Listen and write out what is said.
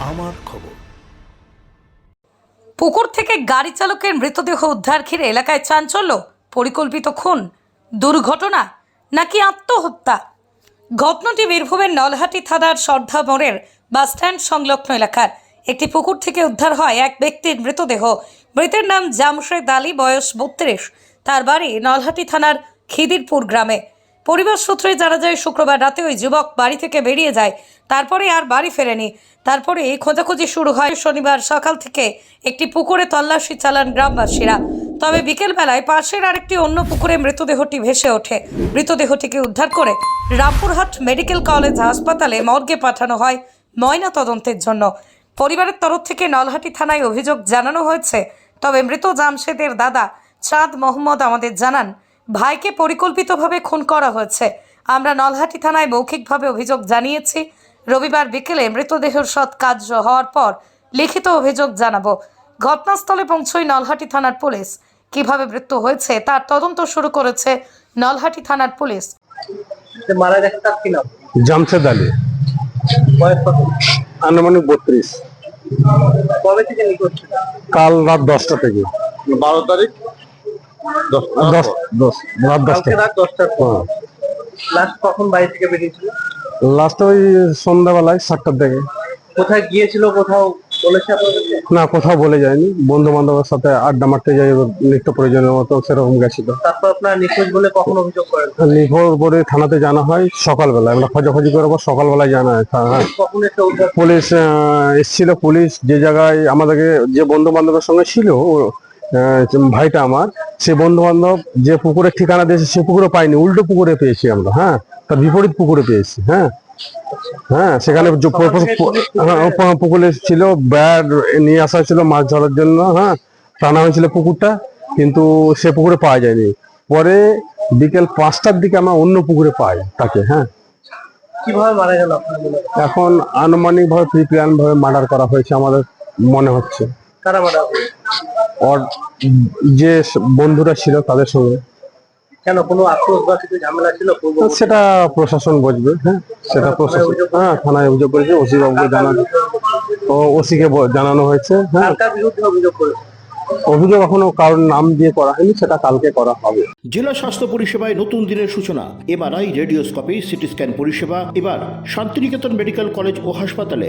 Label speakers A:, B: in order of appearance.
A: আমার খবর।
B: পুকুর থেকে গাড়ি চালকের মৃতদেহ উদ্ধার ঘিরে এলাকায় চাঞ্চল্য, পরিকল্পিত খুন, দুর্ঘটনা নাকি আত্মহত্যা? ঘটনাটি বীরভূমের নলহাটি থানার সর্ধা মোড়ের বাসস্ট্যান্ড সংলগ্ন এলাকার। একটি পুকুর থেকে উদ্ধার হয় এক ব্যক্তির মৃতদেহ। মৃতের নাম জামশেদ আলী, বয়স বত্রিশ। তার বাড়ি নলহাটি থানার খিদিরপুর গ্রামে। পরিবার সূত্রে জানা যায়, শুক্রবার রাতে ওই যুবক বাড়ি থেকে বেরিয়ে যায়। তারপরে আর বাড়ি ফেরেনি। তারপরে খোঁজাখুঁজি শুরু হয় শনিবার সকাল থেকে একটি পুকুরে তল্লাশি চালান গ্রামবাসীরা। তবে বিকেলবেলায় পাশের আরেকটি অন্য পুকুরে মৃতদেহটি ভেসে ওঠে। মৃতদেহটিকে উদ্ধার করে রামপুরহাট মেডিকেল কলেজ হাসপাতালে মর্গে পাঠানো হয় ময়না তদন্তের জন্য। পরিবারের তরফ থেকে নলহাটি থানায় অভিযোগ জানানো হয়েছে, তবে মৃত জামশেদের দাদা চাঁদ মোহাম্মদ আমাদের জানান ভাইকে পরিকল্পিতভাবে খুন করা হয়েছে। আমরা নলহাটি থানায় মৌখিকভাবে অভিযোগ জানিয়েছি। রবিবার বিকেলে মৃতদেহের সৎ কার্য হওয়ার পর লিখিত অভিযোগ জানাব। ঘটনাস্থলে পৌঁছয় নলহাটি থানার পুলিশ। কীভাবে মৃত্যু হয়েছে তার তদন্ত শুরু করেছে নলহাটি থানার পুলিশ।
C: মারা গেছে তার কি নাম?
D: জামশেদ আলী।
C: বয়স কত?
D: আনুমানিক বত্রিশ।
C: কবে থেকে নিখোঁজ
D: কাল রাত দশটা থেকে।
E: বারো তারিখ। দশ
D: দশ দশ। রাত দশটা।
C: রাত দশটার পর। লাস্ট কখন বাড়ি থেকে বেরিয়েছিল?
D: লাস্ট ওই সন্ধ্যাবেলায় সাতটার দিকে।
C: কোথায় গিয়েছিল কোথাও বলেছে
D: না কোথাও বলে যায়নি। বন্ধু বান্ধবের সাথে আড্ডা মারতে যাই নিত্য প্রয়োজনের মতো সেরকম গেছিল।
C: তারপর আপনার নিখোঁজ বলে কখন অভিযোগ করেন?
D: নির্ভর করে থানাতে জানা হয় সকালবেলায়। আমরা খোঁজাখুঁজি করার পর সকালবেলায় জানা হয়। হ্যাঁ
C: উদ্ধার
D: পুলিশ আহ, এসেছিল পুলিশ যে জায়গায় আমাদেরকে যে বন্ধু বান্ধবের সঙ্গে ছিল ভাইটা আমার সে বন্ধু বান্ধব যে পুকুরের ঠিকানা দিয়েছে সে পুকুরে পাইনি উল্টো পুকুরে পেয়েছি আমরা হ্যাঁ? তার বিপরীত পুকুরে পেয়েছি হ্যাঁ? হ্যাঁ সেখানে হ্যাঁ, পুকুরে ছিল ব্যাগ নিয়ে আসা ছিল মাছ ধরার জন্য হ্যাঁ? টানা হয়েছিল পুকুরটা কিন্তু সে পুকুরে পাওয়া যায়নি। পরে বিকেল পাঁচটার দিকে আমরা অন্য পুকুরে পাই তাকে হ্যাঁ?
C: কীভাবে মারা গেল?
D: এখন আনুমানিক ভাবে প্রি প্ল্যান ভাবে মার্ডার করা হয়েছে আমাদের মনে হচ্ছে।
C: কারা মারা গেল?
D: ওর যে বন্ধুরা ছিল তাদের সঙ্গে।
C: কেন কোনো আক্রোশ বা কিছু ঝামেলা ছিল
D: সেটা প্রশাসন বুঝবে হ্যাঁ। সেটা প্রশাসন হ্যাঁ থানায় অভিযোগ করেছে ওসি বাবুকে জানানো ও ওসিকে জানানো হয়েছে হ্যাঁ।
C: অভিযোগ করেছে?
D: অভিযোগ এখনও কারোর নাম দিয়ে করা হয়নি সেটা কালকে করা হবে।
A: জেলা স্বাস্থ্য পরিষেবায় নতুন দিনের সূচনা এমআরআই রেডিওস্কোপি সিটি স্ক্যান পরিষেবা এবার শান্তিনিকেতন মেডিকেল কলেজ ও হাসপাতালে।